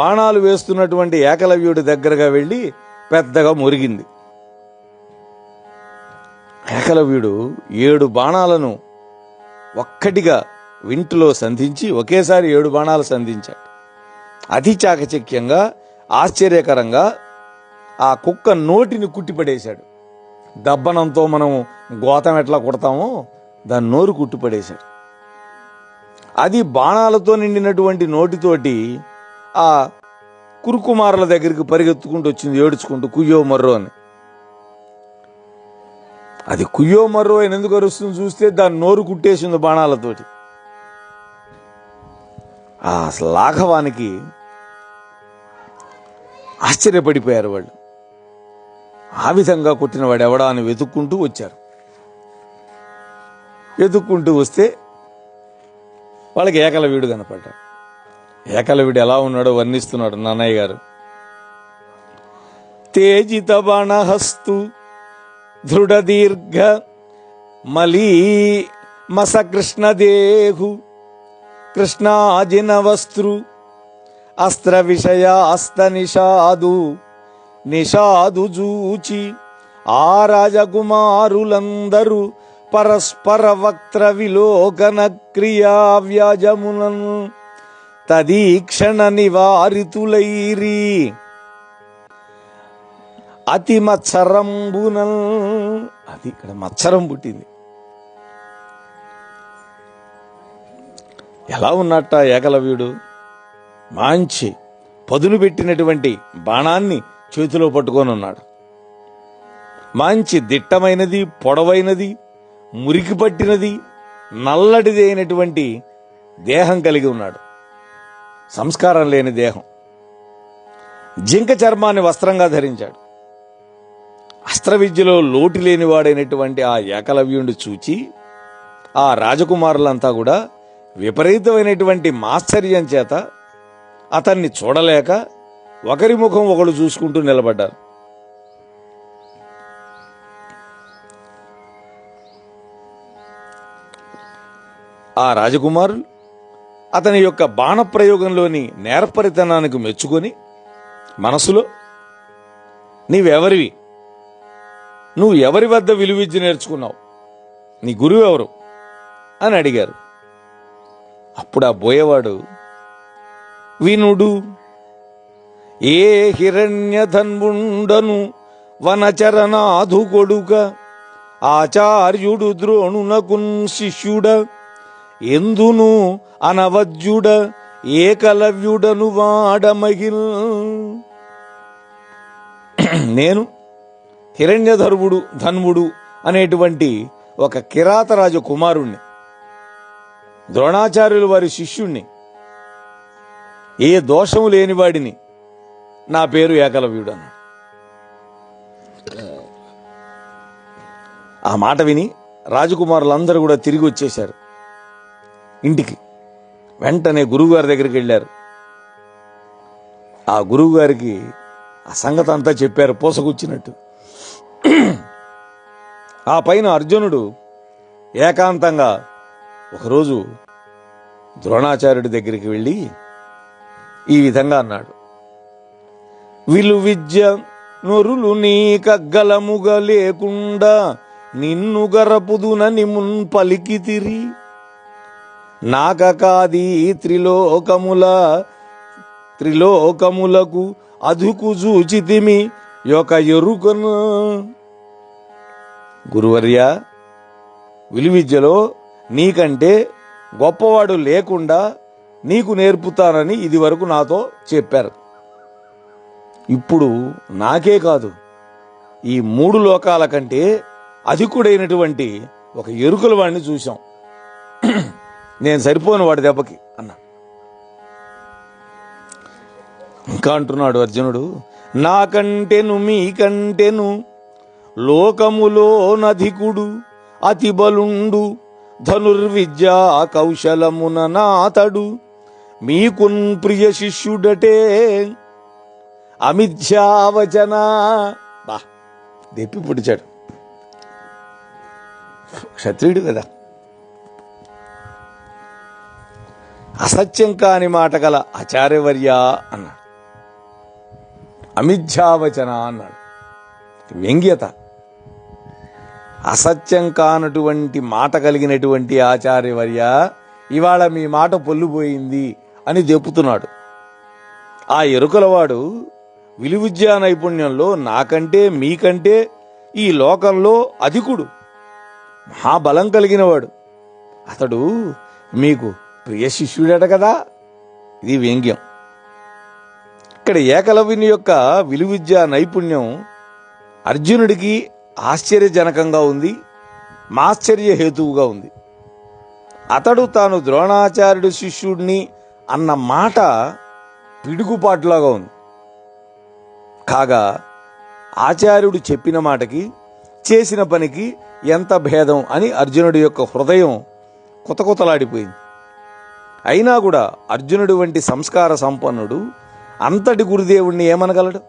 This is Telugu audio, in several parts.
బాణాలు వేస్తున్నటువంటి ఏకలవ్యుడి దగ్గరగా వెళ్ళి పెద్దగా మురిగింది. ఏకలవ్యుడు ఏడు బాణాలను ఒక్కటిగా వింటిలో సంధించి ఒకేసారి ఏడు బాణాలు సంధించాడు. అతి చాకచక్యంగా ఆశ్చర్యకరంగా ఆ కుక్క నోటిని కుట్టిపడేశాడు. దబ్బనంతో మనం గోతం ఎట్లా కుడతామో దాని నోరు కుట్టిపడేశాడు. అది బాణాలతో నిండినటువంటి నోటితోటి ఆ కురుకుమారుల దగ్గరికి పరిగెత్తుకుంటూ వచ్చింది ఏడుచుకుంటూ కుయ్యో మర్రో అని. అది కుయ్యో మర్రో అని ఎందుకు అరుస్తుంది చూస్తే దాని నోరు కుట్టేసింది బాణాలతోటి. ఆ లాఘవానికి ఆశ్చర్యపడిపోయారు వాళ్ళు. ఆ విధంగా కొట్టిన వాడు ఎవడా అని వెతుక్కుంటూ వచ్చారు. వెతుక్కుంటూ వస్తే వాళ్ళకి ఏకల వీడు కనపడ్డాడు. ఏకలవిడు ఎలా ఉన్నాడో వర్ణిస్తున్నాడు నాన్నయ్య గారు. తేజిత బాణహస్తు దృఢ దీర్ఘ మలీ మస కృష్ణదేహు కృష్ణాజిన వస్త్రు అస్త్ర విషయ అస్త నిషాదు నిషాదు జూచి ఆ రాజకుమారులందరూ పరస్పర వక్త్ర విలోకన క్రియా వ్యాజములను తదీక్షణ నివారితులైరి. అతి మత్సరంబున అది ఇక్కడ మత్సరం పుట్టింది. ఎలా ఉన్నట్ట ఏకలవ్యుడు? మంచి పదును పెట్టినటువంటి బాణాన్ని చేతిలో పట్టుకొని ఉన్నాడు మంచి దిట్టమైనది పొడవైనది మురికి పట్టినది నల్లటిది అయినటువంటి దేహం కలిగి ఉన్నాడు. సంస్కారం లేని దేహం. జింక చర్మాన్ని వస్త్రంగా ధరించాడు. అస్త్ర విద్యలో లోటు లేనివాడైనటువంటి ఆ ఏకలవ్యుండి చూచి ఆ రాజకుమారులంతా కూడా విపరీతమైనటువంటి మాశ్చర్యం చేత అతన్ని చూడలేక ఒకరి ముఖం ఒకడు చూసుకుంటూ నిలబడ్డారు. ఆ రాజకుమారులు అతని యొక్క బాణప్రయోగంలోని నేర్పరితనానికి మెచ్చుకొని మనసులో నీవెవరివి? నువ్వు ఎవరి వద్ద విలువిద్య నేర్చుకున్నావు? నీ గురువు ఎవరు? అని అడిగారు. అప్పుడు ఆ బోయేవాడు వినుడు ఏ హిరణ్యధన్వుండను వనచరణాధు కొడుక ఆచార్యుడు ద్రోణునకున్ శిష్యుడ ఎందును అనవజ్యుడ ఏకలవ్యుడను వాడమగిల్ నేను హిరణ్యధర్వుడు ధన్వుడు అనేటువంటి ఒక కిరాతరాజు కుమారుణ్ణి ద్రోణాచార్యులు వారి శిష్యుణ్ణి ఏ దోషము లేనివాడిని నా పేరు ఏకలవ్యుడు అన్నాడు ఆ మాట విని రాజకుమారులందరూ కూడా తిరిగి వచ్చేశారు. ఇంటికి. వెంటనే గురువుగారి దగ్గరికి వెళ్ళారు. ఆ గురువుగారికి ఆ సంగతి అంతా చెప్పారు పూసగుచ్చినట్టు. ఆ పైన అర్జునుడు ఏకాంతంగా ఒకరోజు ద్రోణాచార్యుడి దగ్గరికి వెళ్ళి ఈ విధంగా అన్నాడు. విలు విద్య నొరులు నీకగ్గలముగా లేకుండా నిన్ను గరపుదునని మున్ పలికితిరి. నాకకాది త్రిలోకముల త్రిలోకములకు అదుకు చూచితిమి యొక్క ఎరుకను. గురువర్య విలువిద్యలో నీకంటే గొప్పవాడు లేకుండా నీకు నేర్పుతానని ఇది వరకు నాతో చెప్పారు. ఇప్పుడు నాకే కాదు ఈ మూడు లోకాల కంటే అధికుడైనటువంటి ఒక ఎరుకల వాడిని చూశాం. నేను సరిపోను వాడి దెబ్బకి అన్నా. ఇంకా అంటున్నాడు అర్జునుడు నాకంటెను మీకంటెను లోకములో నధికుడు అతి బలుండు ధనుర్విద్యా కౌశలమున నాతడు మీకున్ ప్రియ శిష్యుడటే అమిథ్యావచన బా దెప్పి పుడిచాడు. క్షత్రియుడు కదా. అసత్యం కాని మాట గల ఆచార్యవర్య అన్నాడు. అమిథ్యావచన అన్నాడు. వ్యంగ్యత. అసత్యం కానటువంటి మాట కలిగినటువంటి ఆచార్యవర్య ఇవాళ మీ మాట పొల్లుపోయింది అని చెప్పుతున్నాడు ఆ ఎరుకలవాడు విలువిద్యా నైపుణ్యంలో నాకంటే మీకంటే ఈ లోకంలో అధికుడు మహాబలం కలిగినవాడు. అతడు మీకు ప్రియ శిష్యుడట కదా? ఇది వ్యంగ్యం. ఇక్కడ ఏకలవ్యుని యొక్క విలువిద్య నైపుణ్యం అర్జునుడికి ఆశ్చర్యజనకంగా ఉంది మాశ్చర్య హేతువుగా ఉంది. అతడు తాను ద్రోణాచార్యుడు శిష్యుడిని అన్న మాట పిడుగుపాటులాగా ఉంది. కాగా ఆచార్యుడు చెప్పిన మాటకి చేసిన పనికి ఎంత భేదం అని అర్జునుడి యొక్క హృదయం కుతకుతలాడిపోయింది. అయినా కూడా అర్జునుడు వంటి సంస్కార సంపన్నుడు అంతటి గురుదేవుణ్ణి ఏమనగలడు?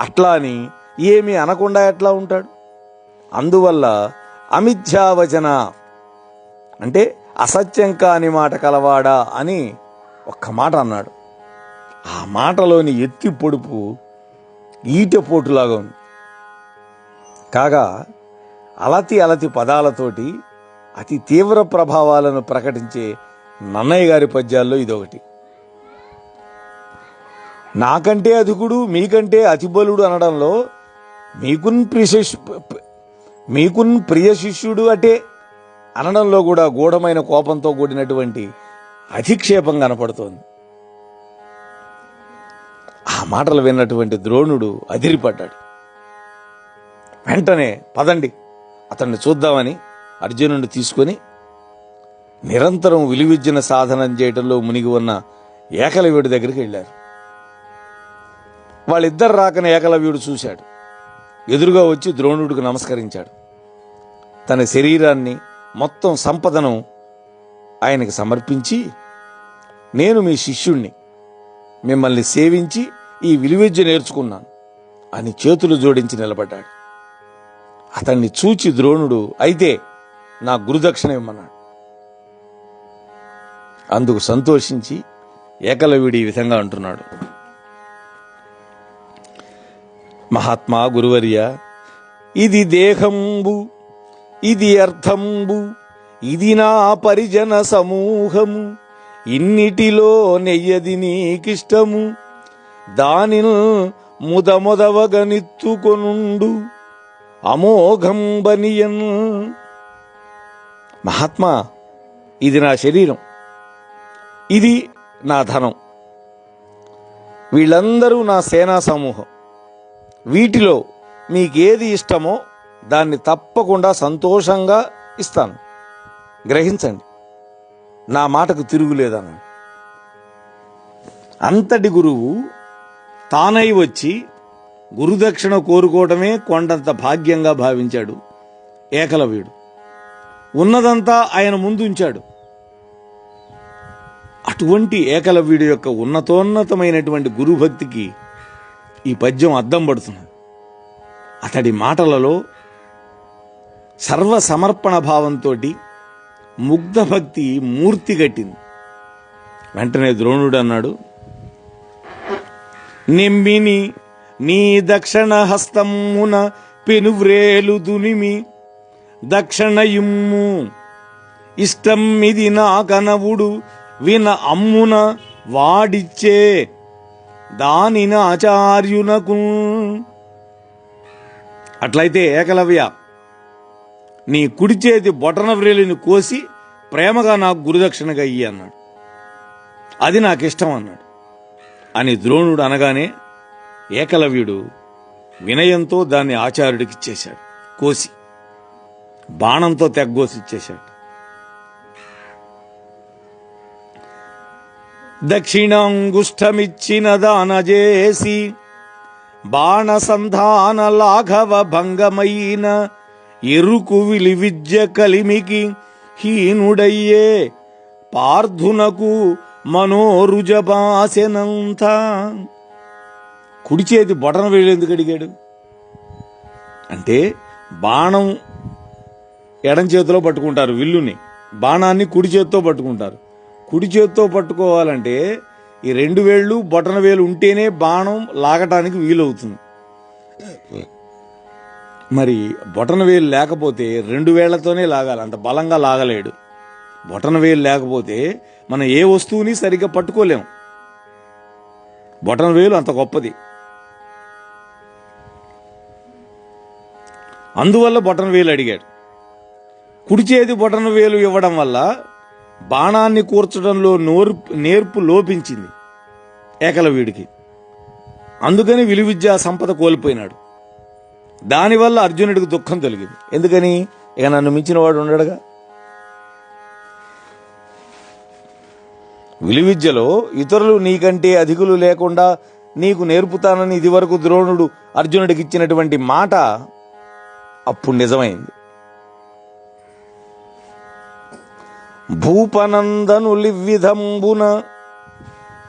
అట్లా అని ఏమీ అనకుండా ఎట్లా ఉంటాడు? అందువల్ల అమిథ్యావచన అంటే అసత్యం కాని మాట కలవాడా అని ఒక్క మాట అన్నాడు. ఆ మాటలోని ఎత్తి పొడుపు ఈటపోటులాగా ఉంది. కాగా అలతి అలతి పదాలతోటి అతి తీవ్ర ప్రభావాలను ప్రకటించే నన్నయ్య గారి పద్యాల్లో ఇదొకటి. నాకంటే అధికుడు మీకంటే అతిబలుడు అనడంలో మీకున్ ప్రియ మీకున్ ప్రియ శిష్యుడు అటే అనడంలో కూడా గూఢమైన కోపంతో కూడినటువంటి అధిక్షేపం కనపడుతోంది. ఆ మాటలు విన్నటువంటి ద్రోణుడు అదిరిపడ్డాడు. వెంటనే పదండి అతన్ని చూద్దామని అర్జునుడిని తీసుకొని నిరంతరం విలువిద్యను సాధనం చేయటంలో మునిగి ఉన్న ఏకలవ్యుడి దగ్గరికి వెళ్ళారు. వాళ్ళిద్దరు రాకన ఏకలవ్యుడు చూశాడు. ఎదురుగా వచ్చి ద్రోణుడికి నమస్కరించాడు. తన శరీరాన్ని మొత్తం సంపదను ఆయనకి సమర్పించి నేను మీ శిష్యుణ్ణి మిమ్మల్ని సేవించి ఈ విలువిద్య నేర్చుకున్నాను అని చేతులు జోడించి నిలబడ్డాడు. అతన్ని చూచి ద్రోణుడు అయితే నా గురుదక్షిణ ఇమ్మన్నాడు అందుకు సంతోషించి ఏకలవ్యుడి ఈ విధంగా అంటున్నాడు. మహాత్మా గురువర్య ఇది దేహంబు ఇది అర్థంబు ఇది నా పరిజన సమూహము ఇన్నిటిలో నెయ్యది నీకిష్టము దానిని ముదమొదవగనిత్తుకొనుండు అమోఘంబనియన్. మహాత్మా ఇది నా శరీరం. ఇది నా ధనం. వీళ్ళందరూ నా సేనా సమూహం. వీటిలో మీకేది ఇష్టమో దాన్ని తప్పకుండా సంతోషంగా ఇస్తాను. గ్రహించండి నా మాటకు తిరుగులేదన్నాడు అంతటి గురువు తానై వచ్చి గురుదక్షిణ కోరుకోవడమే కొండంత భాగ్యంగా భావించాడు. ఏకలవ్యుడు. ఉన్నదంతా ఆయన ముందుంచాడు. అటువంటి ఏకలవ్యుడి యొక్క ఉన్నతోన్నతమైనటువంటి గురుభక్తికి ఈ పద్యం అద్దం పడుతున్నది. అతడి మాటలలో సర్వ సమర్పణ భావంతో ముగ్ధభక్తి మూర్తి కట్టింది. వెంటనే ద్రోణుడు అన్నాడు నిమ్మిని నీ దక్షిణ హస్తమున పెనువ్రేలు దునిమి దక్షిణయుమ్ము ఇష్టం ఇది నా కనవుడు విన అమ్మున వాడిచ్చే దానిన ఆచార్యునకు. అట్లయితే ఏకలవ్య నీ కుడి చేతి బొటన వ్రేలిని కోసి ప్రేమగా నాకు గురుదక్షిణగా ఇయ్యి అన్నాడు. అది నాకు ఇష్టం అన్నాడు. అని ద్రోణుడు అనగానే ఏకలవ్యుడు వినయంతో దాన్ని ఆచార్యుడికి ఇచ్చేశాడు. కోసి బాణంతో తెగ్గోసి ఇచ్చేశాడు. దక్షిణాంగుష్టమిచ్చిన దానజేసి బాణసంధాన లాఘవ భంగమైన ఎరుకు విలి విద్య కలిమికి హీనుడయ్యే పార్థునకు మనోరుజబాసెనంత. కుడి చేతి బొటన వేలేందుకు అడిగాడు? అంటే బాణం ఎడం చేతిలో పట్టుకుంటారు విల్లుని బాణాన్ని కుడి చేతితో పట్టుకుంటారు. కుడి చేత్తో పట్టుకోవాలంటే ఈ రెండు వేళ్ళు బొటన వేలు ఉంటేనే బాణం లాగటానికి వీలవుతుంది. మరి బొటన వేలు లేకపోతే రెండు వేళ్ళతోనే లాగాలి అంత బలంగా లాగలేడు. బొటన వేలు లేకపోతే మనం ఏ వస్తువుని సరిగ్గా పట్టుకోలేము బొటన వేలు అంత గొప్పది. అందువల్ల బొటన వేలు అడిగాడు. కుడి చేతి బొటన వేలు ఇవ్వడం వల్ల బాణాన్ని కూర్చడంలో నోరు నేర్పు లోపించింది ఏకలవీడికి అందుకని విలువిద్యా సంపద కోల్పోయినాడు. దానివల్ల అర్జునుడికి దుఃఖం కలిగింది ఎందుకని? ఇక నన్ను మించిన వాడు ఉండడుగా? విలువిద్యలో ఇతరులు నీకంటే అధికులు లేకుండా నీకు నేర్పుతానని ఇదివరకు ద్రోణుడు అర్జునుడికి ఇచ్చినటువంటి మాట అప్పుడు నిజమైంది. భూపనందనులివిధంబున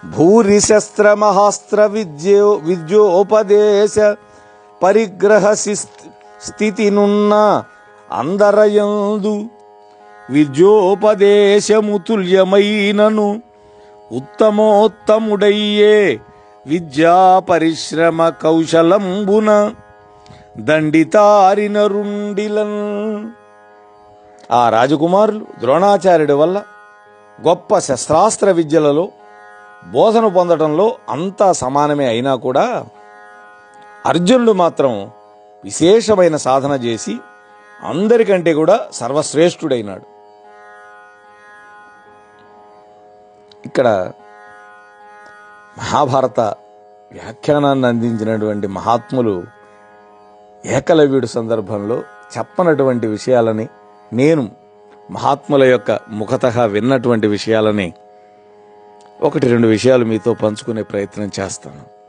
భూరి శస్త్ర మహాస్త్ర విద్యో విద్యోపదేశ పరిగ్రహ స్థితినున్న అందరయందు విద్యోపదేశము తుల్యమైనను ఉత్తమోత్తముడయ్యే విద్యా పరిశ్రమ కౌశలంబున దండితారిన రుండిలన్ ఆ రాజకుమారులు ద్రోణాచార్యుడి వల్ల గొప్ప శస్త్రాస్త్ర విద్యలలో బోధన పొందడంలో అంతా సమానమే అయినా కూడా అర్జునుడు మాత్రం విశేషమైన సాధన చేసి అందరికంటే కూడా సర్వశ్రేష్ఠుడైనాడు. ఇక్కడ మహాభారత వ్యాఖ్యానాన్ని అందించినటువంటి మహాత్ములు ఏకలవ్యుడు సందర్భంలో చెప్పనటువంటి విషయాలని నేను మహాత్ముల యొక్క ముఖత విన్నటువంటి విషయాలని ఒకటి రెండు విషయాలు మీతో పంచుకునే ప్రయత్నం చేస్తాను.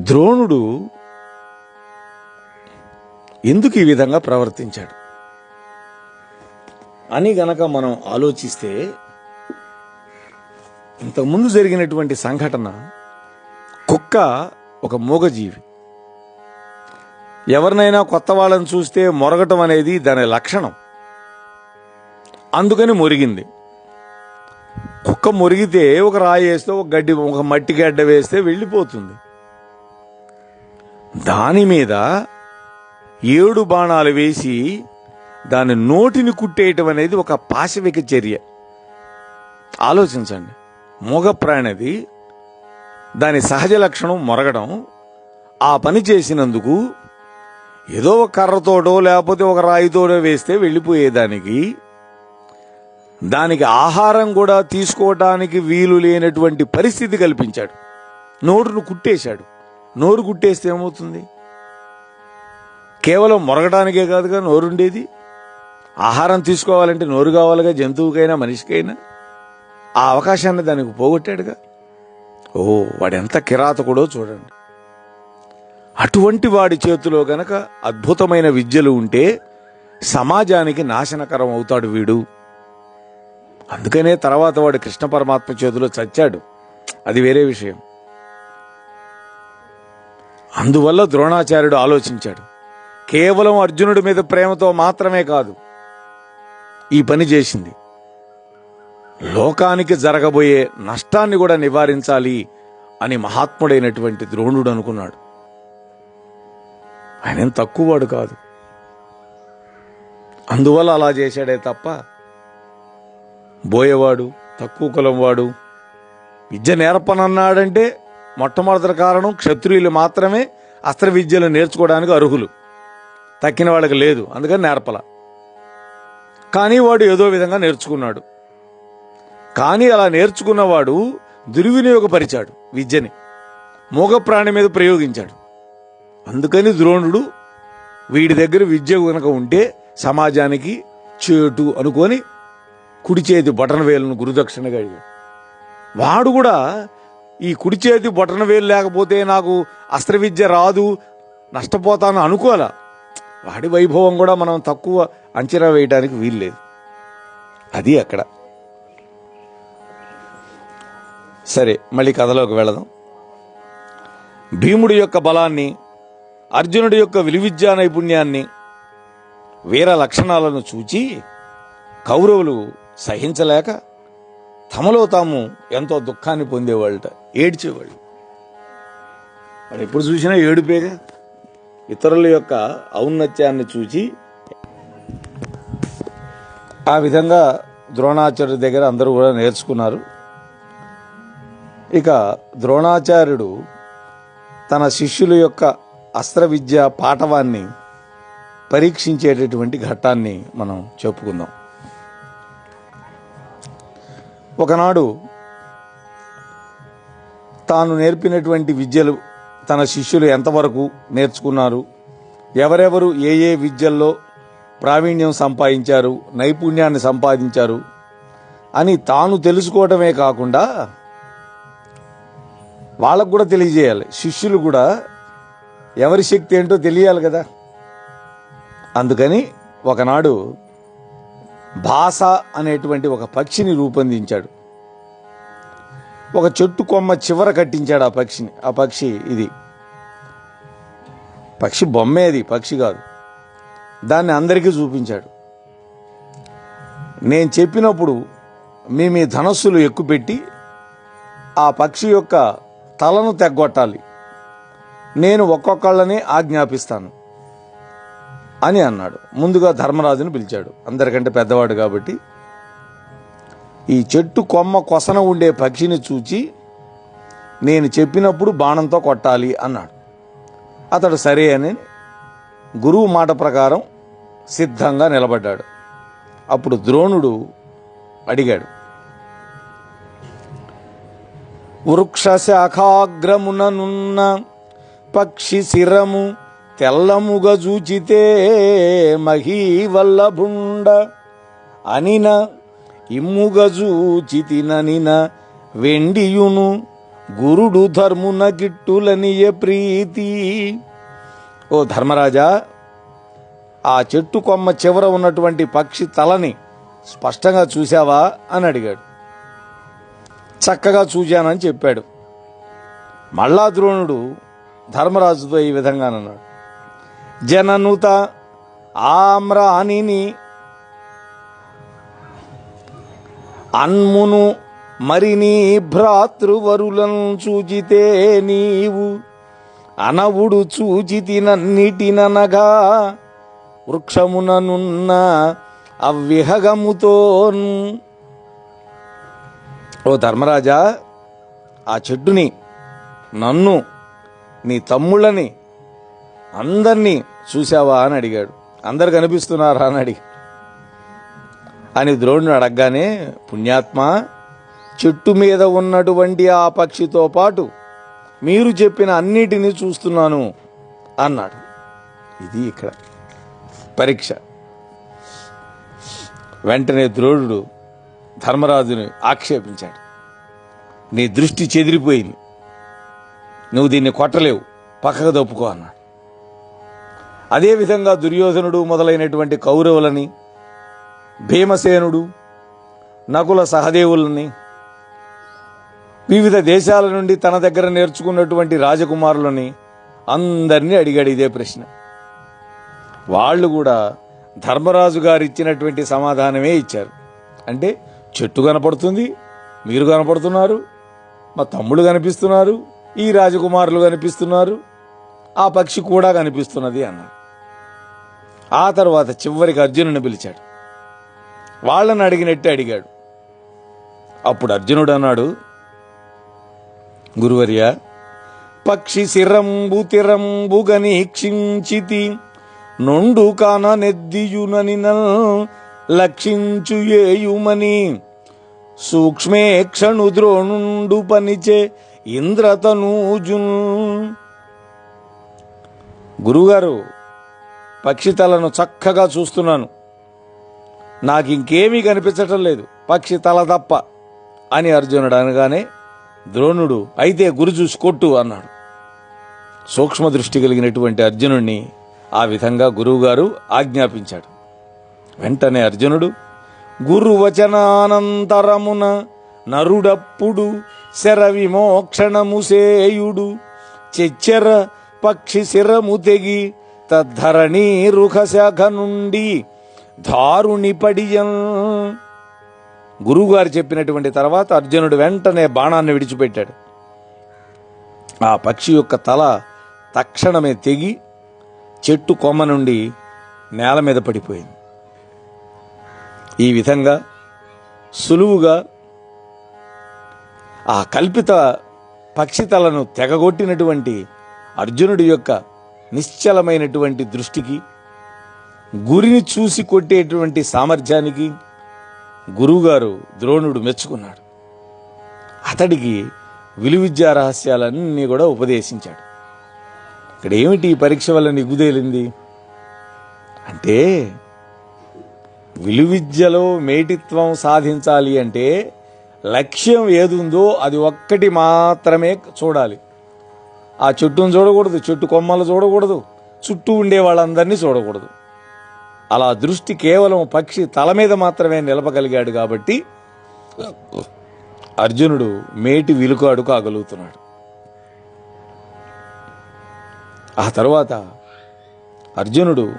ద్రోణుడు ఎందుకు ఈ విధంగా ప్రవర్తించాడు? అని గనక మనం ఆలోచిస్తే ఇంతకుముందు జరిగినటువంటి సంఘటన కుక్క ఒక మూగజీవి. ఎవరినైనా కొత్త వాళ్ళని చూస్తే మొరగటం అనేది దాని లక్షణం. అందుకని మురిగింది. కుక్క మురిగితే ఒక రాయి వేస్తే ఒక గడ్డి ఒక మట్టి గడ్డ వేస్తే వెళ్ళిపోతుంది. దాని మీద ఏడు బాణాలు వేసి దాని నోటిని కుట్టేయటం అనేది ఒక పాశవిక చర్య. ఆలోచించండి. మూగ ప్రాణిది దాని సహజ లక్షణం మొరగడం ఆ పని చేసినందుకు ఏదో ఒక కర్రతోటో లేకపోతే ఒక రాయితోటో వేస్తే వెళ్ళిపోయేదానికి. దానికి ఆహారం కూడా తీసుకోవటానికి వీలు లేనటువంటి పరిస్థితి కల్పించాడు. నోరును కుట్టేశాడు. నోరు కుట్టేస్తే ఏమవుతుంది? కేవలం మొరగడానికే కాదుగా నోరుండేది. ఆహారం తీసుకోవాలంటే నోరు కావాలిగా జంతువుకైనా మనిషికైనా. ఆ అవకాశాన్ని దానికి పోగొట్టాడుగా. ఓ వాడెంత కిరాతకుడో చూడండి. అటువంటి వాడి చేతిలో గనక అద్భుతమైన విద్యలు ఉంటే సమాజానికి నాశనకరం అవుతాడు వీడు. అందుకనే తర్వాత వాడు కృష్ణ పరమాత్మ చేతిలో చచ్చాడు. అది వేరే విషయం. అందువల్ల ద్రోణాచార్యుడు ఆలోచించాడు. కేవలం అర్జునుడి మీద ప్రేమతో మాత్రమే కాదు ఈ పని చేసింది. లోకానికి జరగబోయే నష్టాన్ని కూడా నివారించాలి అని మహాత్ముడైనటువంటి ద్రోణుడు అనుకున్నాడు. ఆయన తక్కువవాడు కాదు. అందువల్ల అలా చేశాడే తప్ప బోయేవాడు తక్కువ కులం వాడు విద్య నేర్పనన్నాడంటే మొట్టమొదటి కారణం క్షత్రియులు మాత్రమే అస్త్ర విద్యలు నేర్చుకోవడానికి అర్హులు. తక్కిన వాళ్ళకి లేదు అందుకని నేర్పల. కానీ వాడు ఏదో విధంగా నేర్చుకున్నాడు. కానీ అలా నేర్చుకున్నవాడు దుర్వినియోగపరిచాడు విద్యని. మూగ ప్రాణి మీద ప్రయోగించాడు. అందుకని ద్రోణుడు వీడి దగ్గర విద్య కనుక ఉంటే సమాజానికి చేటు అనుకొని కుడి చేతి బొటన గురుదక్షిణగా అడిగాడు. వాడు కూడా ఈ కుడి చేతి బొటన వేలు లేకపోతే నాకు అస్త్ర విద్య రాదు నష్టపోతాను అనుకోలే. వాడి వైభవం కూడా మనం తక్కువ అంచనా వేయడానికి వీల్లేదు. అది అక్కడ. సరే మళ్ళీ కథలోకి వెళదాం. భీముడి యొక్క బలాన్ని అర్జునుడి యొక్క విలువిద్యా నైపుణ్యాన్ని వీర లక్షణాలను చూచి కౌరవులు సహించలేక తమలో తాము ఎంతో దుఃఖాన్ని పొందేవాళ్ళట ఏడ్చేవాళ్ళు. వాడు ఎప్పుడు చూసినా ఏడుపేగా. ఇతరుల యొక్క ఔన్నత్యాన్ని చూచి ఆ విధంగా ద్రోణాచార్యుడి దగ్గర అందరూ కూడా నేర్చుకున్నారు. ఇక ద్రోణాచార్యుడు తన శిష్యుల యొక్క అస్త్ర విద్య పాఠవాన్ని పరీక్షించేటటువంటి ఘట్టాన్ని మనం చెప్పుకుందాం. ఒకనాడు తాను నేర్పినటువంటి విద్యలు తన శిష్యులు ఎంతవరకు నేర్చుకున్నారు ఎవరెవరు ఏ ఏ విద్యల్లో ప్రావీణ్యం సంపాదించారు నైపుణ్యాన్ని సంపాదించారు అని తాను తెలుసుకోవడమే కాకుండా వాళ్ళకు కూడా తెలియజేయాలి. శిష్యులు కూడా ఎవరి శక్తి ఏంటో తెలియాలి కదా. అందుకని ఒకనాడు భాష అనేటువంటి ఒక పక్షిని రూపొందించాడు. ఒక చెట్టు కొమ్మ చివర కట్టించాడు ఆ పక్షిని. ఆ పక్షి ఇది. పక్షి బొమ్మే అది పక్షి కాదు. దాన్ని అందరికీ చూపించాడు. నేను చెప్పినప్పుడు మీ మీ ధనస్సులు ఎక్కుపెట్టి ఆ పక్షి యొక్క తలను తెగ్గొట్టాలి. నేను ఒక్కొక్కళ్ళని ఆజ్ఞాపిస్తాను అని అన్నాడు. ముందుగా ధర్మరాజును పిలిచాడు. అందరికంటే పెద్దవాడు కాబట్టి. ఈ చెట్టు కొమ్మ కొసన ఉండే పక్షిని చూచి నేను చెప్పినప్పుడు బాణంతో కొట్టాలి అన్నాడు. అతడు సరే అని గురువు మాట ప్రకారం సిద్ధంగా నిలబడ్డాడు. అప్పుడు ద్రోణుడు అడిగాడు. వృక్షశాఖాగ్రముననున్న పక్షి శిరము తెల్లముగ చూచితే మహీవల్లభుండ. అనిన ఇమ్ముగ చూచితిననిన వెండియును గురుడు ధర్మున గిట్టులనియ ప్రీతి. ఓ ధర్మరాజా ఆ చెట్టు కొమ్మ చివర ఉన్నటువంటి పక్షి తలని స్పష్టంగా చూశావా అని అడిగాడు. చక్కగా చూశానని చెప్పాడు. మళ్ళా ద్రోణుడు ధర్మరాజుతో ఈ విధంగా అన్నాడు జననుత ఆమ్రాణిని అన్మును మరి నీ భ్రాతృవరులను చూచితే నీవు అనవుడు చూచితినన్నిటిననగా వృక్షముననున్న అవ్విహగముతోను ఓ ధర్మరాజా ఆ చెట్టుని నన్ను నీ తమ్ముళ్ళని అందరినీ చూసావా అని అడిగాడు. అందరు కనిపిస్తున్నారా అని అడిగి అని ద్రోణుడు అడగగానే పుణ్యాత్మ చెట్టు మీద ఉన్నటువంటి ఆ పక్షితో పాటు మీరు చెప్పిన అన్నిటినీ చూస్తున్నాను అన్నాడు. ఇది ఇక్కడ పరీక్ష. వెంటనే ద్రోణుడు ధర్మరాజుని ఆక్షేపించాడు. నీ దృష్టి చెదిరిపోయింది. నువ్వు దీన్ని కొట్టలేవు. పక్కకు తప్పుకో అన్న. అదేవిధంగా దుర్యోధనుడు మొదలైనటువంటి కౌరవులని భీమసేనుడు నకుల సహదేవులని వివిధ దేశాల నుండి తన దగ్గర నేర్చుకున్నటువంటి రాజకుమారులని అందరినీ అడిగాడు ఇదే ప్రశ్న. వాళ్ళు కూడా ధర్మరాజు గారు ఇచ్చినటువంటి సమాధానమే ఇచ్చారు. అంటే చెట్టు కనపడుతుంది మీరు కనపడుతున్నారు మా తమ్ముడు కనిపిస్తున్నారు ఈ రాజకుమారులు కనిపిస్తున్నారు ఆ పక్షి కూడా కనిపిస్తున్నది అన్నాడు. ఆ తర్వాత చివరికి అర్జునుని పిలిచాడు. వాళ్ళని అడిగినట్టే అడిగాడు. అప్పుడు అర్జునుడు అన్నాడు గురువర్య పక్షి శిరంబు తిరంబు గనీక్షించితి నొండు కాన నెద్దియునని లక్షించు ఏయుమని సూక్ష్మేక్షణు ద్రోణుండు పనిచే ఇంద్రతనూజున్ గురుగారు పక్షి తలను చక్కగా చూస్తున్నాను. నాకు ఇంకేమీ కనిపించటం లేదు. పక్షి తల తప్ప అని అర్జునుడు అనగానే ద్రోణుడు అయితే గురు చూసి కొట్టు అన్నాడు. సూక్ష్మ దృష్టి కలిగినటువంటి అర్జునుడిని ఆ విధంగా గురువుగారు ఆజ్ఞాపించాడు. వెంటనే అర్జునుడు గురువచనానంతరమున నరుడప్పుడు శర విమోక్షణము సేయుడు. చెచ్చెర పక్షి శిరము తెగి తద్ధరణీ రుఖశాఖ నుండి దారుని పడియం. గురువుగారు చెప్పినటువంటి తర్వాత అర్జునుడు వెంటనే బాణాన్ని విడిచిపెట్టాడు. ఆ పక్షి యొక్క తల తక్షణమే తెగి చెట్టు కొమ్మ నుండి నేల మీద పడిపోయింది. ఈ విధంగా సులువుగా ఆ కల్పిత పక్షితలను తెగగొట్టినటువంటి అర్జునుడి యొక్క నిశ్చలమైనటువంటి దృష్టికి గురిని చూసి కొట్టేటువంటి సామర్థ్యానికి గురువుగారు ద్రోణుడు మెచ్చుకున్నాడు. అతడికి విలువిద్యా రహస్యాలన్నీ కూడా ఉపదేశించాడు. ఇక్కడ ఏమిటి ఈ పరీక్ష వల్ల నిగ్గుదేలింది? అంటే విలువిద్యలో మేటిత్వం సాధించాలి అంటే లక్ష్యం ఏదుందో అది ఒక్కటి మాత్రమే చూడాలి. ఆ చెట్టును చూడకూడదు చెట్టు కొమ్మలు చూడకూడదు చుట్టూ ఉండే వాళ్ళందరినీ చూడకూడదు. అలా దృష్టి కేవలం పక్షి తల మీద మాత్రమే నిలపగలిగాడు కాబట్టి అర్జునుడు మేటి విలుకాడు కాగలుగుతున్నాడు ఆ తర్వాత అర్జునుడు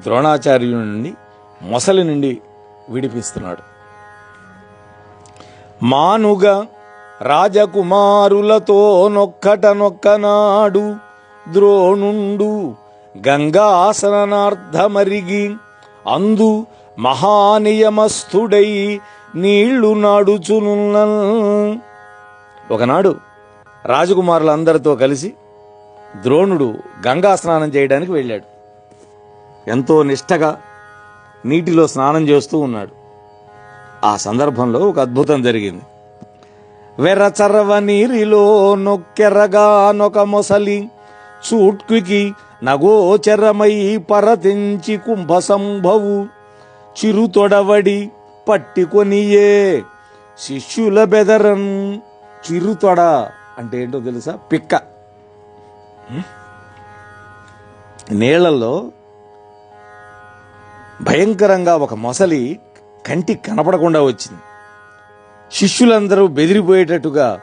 ద్రోణాచార్యుని నుండి మొసలి నుండి విడిపిస్తున్నాడు. మానుగ రాజకుమారులతో నొక్కట నొక్కనాడు ద్రోణుండు గంగాసనార్థమరిగి అందు మహానియమస్థుడై నీళ్ళు నాడుచునున్న ఒకనాడు రాజకుమారులందరితో కలిసి ద్రోణుడు గంగా స్నానం చేయడానికి వెళ్ళాడు. ఎంతో నిష్టగా నీటిలో స్నానం చేస్తూ ఉన్నాడు. ఆ సందర్భంలో ఒక అద్భుతం జరిగింది. వెర్రచర్వ నీరిలో నొక్కెరగా నొక మొసలి చూట్కుకి నగోచరమై పరతించి కుంభ సంభవు చిరుతొడవడి పట్టికొనియే శిష్యుల బెదరన్ చిరుతొడ అంటే ఏంటో తెలుసా? పిక్క. నీళ్ళలో భయంకరంగా ఒక మొసలి కంటికి కనపడకుండా వచ్చింది. శిష్యులందరూ బెదిరిపోయేటట్టుగా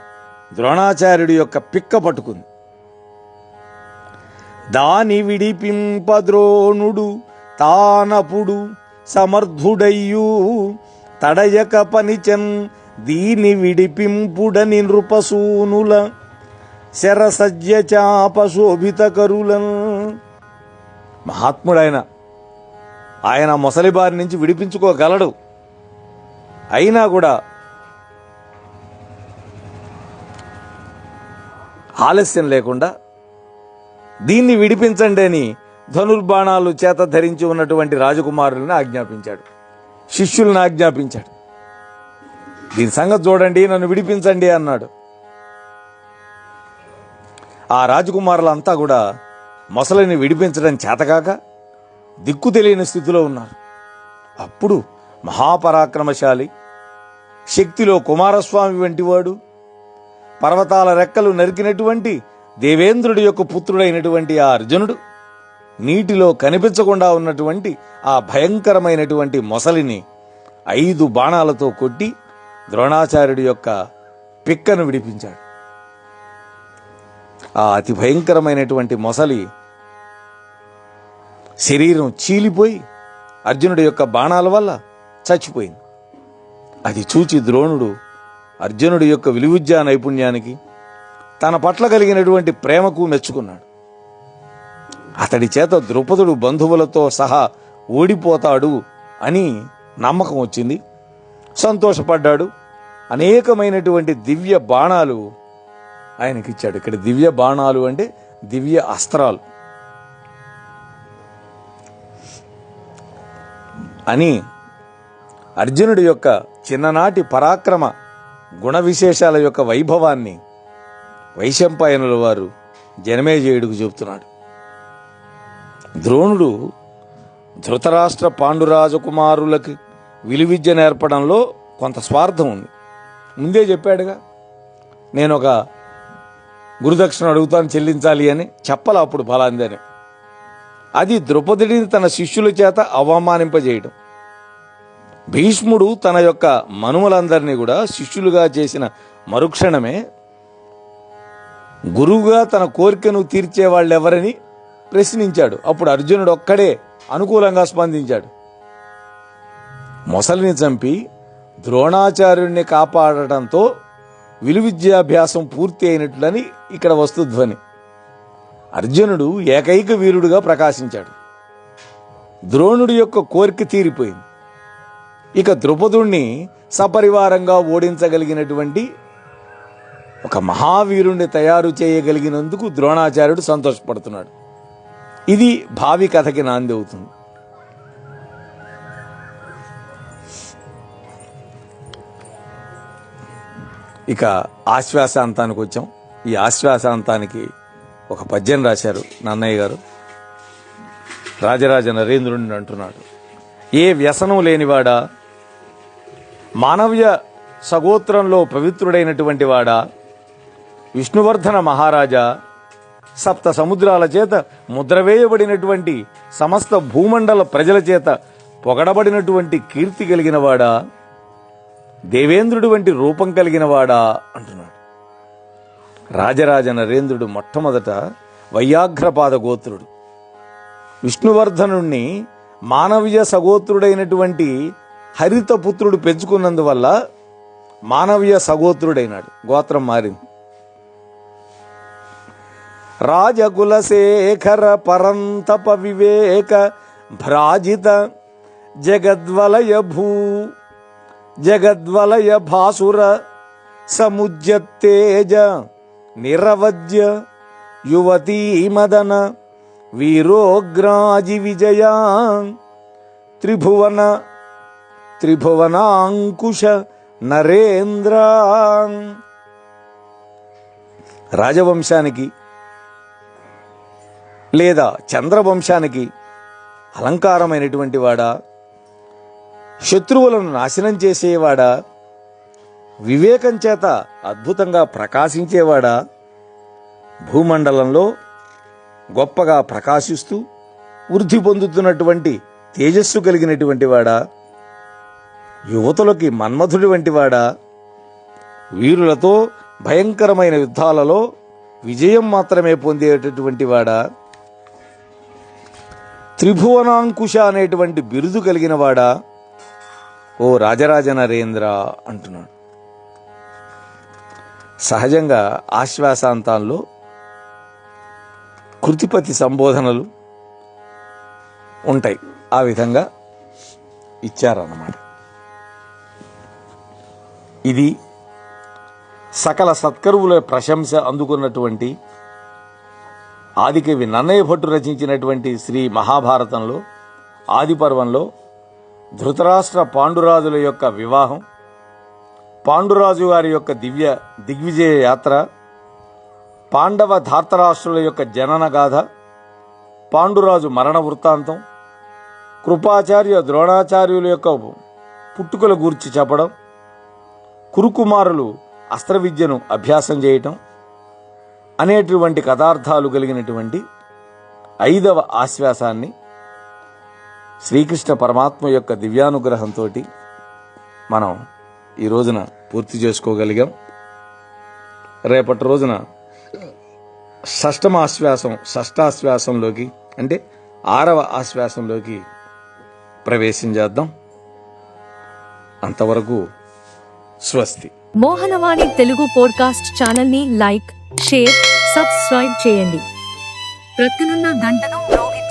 ద్రోణాచార్యుడి యొక్క పిక్క పట్టుకుంది. దాని విడిపింప ద్రోణుడు తానపుడు సమర్థుడయ్యు తడయక పనిచన్ దీని విడిపింపుడని నృపసూనుల శరసజ్య చాప శోభిత కరులను. మహాత్ముడైన ఆయన మొసలి బారి నుంచి విడిపించుకోగలడు. అయినా కూడా ఆలస్యం లేకుండా దీన్ని విడిపించండి అని ధనుర్బాణాలు చేత ధరించి ఉన్నటువంటి రాజకుమారులను ఆజ్ఞాపించాడు. శిష్యులను ఆజ్ఞాపించాడు. దీని సంగతి చూడండి నన్ను విడిపించండి అన్నాడు. ఆ రాజకుమారులంతా కూడా మొసలిని విడిపించడం చేతకాక దిక్కు తెలియని స్థితిలో ఉన్నారు. అప్పుడు మహాపరాక్రమశాలి. శక్తిలో కుమారస్వామి వంటివాడు. పర్వతాల రెక్కలు నరికినటువంటి దేవేంద్రుడి యొక్క పుత్రుడైనటువంటి ఆ అర్జునుడు. నీటిలో కనిపించకుండా ఉన్నటువంటి ఆ భయంకరమైనటువంటి మొసలిని ఐదు బాణాలతో కొట్టి ద్రోణాచార్యుడి యొక్క పిక్కను విడిపించాడు. ఆ అతి భయంకరమైనటువంటి మొసలి శరీరం చీలిపోయి అర్జునుడి యొక్క బాణాల వల్ల చచ్చిపోయింది. అది చూచి ద్రోణుడు అర్జునుడి యొక్క విలువిద్యా నైపుణ్యానికి తన పట్ల కలిగినటువంటి ప్రేమకు మెచ్చుకున్నాడు. అతడి చేత ద్రుపదుడు బంధువులతో సహా ఓడిపోతాడు అని నమ్మకం వచ్చింది. సంతోషపడ్డాడు. అనేకమైనటువంటి దివ్య బాణాలు ఆయనకిచ్చాడు. ఇక్కడ దివ్య బాణాలు అంటే దివ్య అస్త్రాలు. అని అర్జునుడి యొక్క చిన్ననాటి పరాక్రమ గుణ విశేషాల యొక్క వైభవాన్ని వైశంపాయనుల వారు జనమేజయుడికి చెబుతున్నాడు ద్రోణుడు ధృతరాష్ట్ర పాండురాజకుమారులకి విలువిద్య నేర్పడంలో కొంత స్వార్థం ఉంది. ముందే చెప్పాడుగా నేను ఒక గురుదక్షిణ అడుగుతాను చెల్లించాలి అని చెప్పాలి అప్పుడు ఫలాందని. అది ద్రౌపదిని తన శిష్యుల చేత అవమానింపజేయడం. భీష్ముడు తన యొక్క మనుమలందరినీ కూడా శిష్యులుగా చేసిన మరుక్షణమే గురువుగా తన కోరికను తీర్చే వాళ్ళెవరని ప్రశ్నించాడు. అప్పుడు అర్జునుడు ఒక్కడే అనుకూలంగా స్పందించాడు. మొసలిని చంపి ద్రోణాచార్యుణ్ణి కాపాడటంతో విలువిద్యాభ్యాసం పూర్తి అయినట్లని ఇక్కడ వస్తుధ్వని. అర్జునుడు ఏకైక వీరుడుగా ప్రకాశించాడు. ద్రోణుడి యొక్క కోరిక తీరిపోయింది. ఇక ద్రుపదుణ్ణి సపరివారంగా ఓడించగలిగినటువంటి ఒక మహావీరుణ్ణి తయారు చేయగలిగినందుకు ద్రోణాచార్యుడు సంతోషపడుతున్నాడు. ఇది భావి కథకి నాంది అవుతుంది. ఇక ఆశ్వాసాంతానికి వచ్చాం. ఈ ఆశ్వాసాంతానికి ఒక పద్యం రాశారు నన్నయ్య గారు. రాజరాజ నరేంద్రుడిని అంటున్నాడు. ఏ వ్యసనం లేనివాడా? మానవ్య సగోత్రంలో పవిత్రుడైనటువంటి వాడా? విష్ణువర్ధన మహారాజా సప్త సముద్రాల చేత ముద్రవేయబడినటువంటి సమస్త భూమండల ప్రజల చేత పొగడబడినటువంటి కీర్తి కలిగినవాడా దేవేంద్రుడు వంటి రూపం కలిగినవాడా అంటున్నాడు. రాజరాజ నరేంద్రుడు మొట్టమొదట వయ్యాఘ్రపాద గోత్రుడు. విష్ణువర్ధనుణ్ణి మానవీయ సగోత్రుడైనటువంటి హరిత పుత్రుడు పెంచుకున్నందువల్ల మానవీయ సగోత్రుడైనాడు. గోత్రం మారింది. రాజకులశేఖర పరంతప వివేక భ్రాజిత జగద్వలయ భూ జగద్వలయ భాసుర సముజ్యత్తేజ నిరవద్య యువతీ మదన వీరోగ్రాజి విజయా త్రిభువన త్రిభువనాంకుశ నరేంద్ర. రాజవంశానికి లేదా చంద్రవంశానికి అలంకారమైనటువంటి వాడా శత్రువులను నాశనం చేసేవాడా వివేకం చేత అద్భుతంగా ప్రకాశించేవాడా భూమండలంలో గొప్పగా ప్రకాశిస్తూ వృద్ధి పొందుతున్నటువంటి తేజస్సు కలిగినటువంటి వాడా? యువతులకి మన్మధుడి వంటి వాడా? వీరులతో భయంకరమైన యుద్ధాలలో విజయం మాత్రమే పొందేటటువంటి వాడా? త్రిభువనాంకుశ అనేటువంటి బిరుదు కలిగిన వాడా? ఓ రాజరాజ నరేంద్ర అంటున్నాడు. సహజంగా ఆశ్వాసాంతాల్లో కృతిపతి సంబోధనలు ఉంటాయి. ఆ విధంగా ఇచ్చారన్నమాట. ఇది సకల సత్కరువుల ప్రశంస అందుకున్నటువంటి ఆదికవి నన్నయ్య భట్టు రచించినటువంటి శ్రీ మహాభారతంలో ఆదిపర్వంలో ధృతరాష్ట్ర పాండురాజుల యొక్క వివాహం పాండురాజు గారి యొక్క దివ్య దిగ్విజయ యాత్ర పాండవ ధార్తరాష్ట్రుల యొక్క జననగాథ పాండురాజు మరణ వృత్తాంతం కృపాచార్య ద్రోణాచార్యుల యొక్క పుట్టుకల గూర్చి చెప్పడం కురుకుమారులు అస్త్ర విద్యను అభ్యాసం చేయటం అనేటువంటి కథార్థాలు కలిగినటువంటి ఐదవ ఆశ్వాసాన్ని శ్రీకృష్ణ పరమాత్మ యొక్క దివ్యానుగ్రహంతో మనం ఈ రోజున పూర్తి చేసుకోగలిగాం. రేపటి రోజున షష్టమ ఆశ్వాసం షష్టాశ్వాసంలోకి అంటే ఆరవ ఆశ్వాసంలోకి ప్రవేశం చేద్దాం. అంతవరకు స్వస్తి. మోహనవాణి తెలుగు పోడ్కాస్ట్ ఛానల్ని లైక్ షేర్ సబ్స్క్రైబ్ చేయండి. ప్రక్కనున్న గంటను మ్రోగి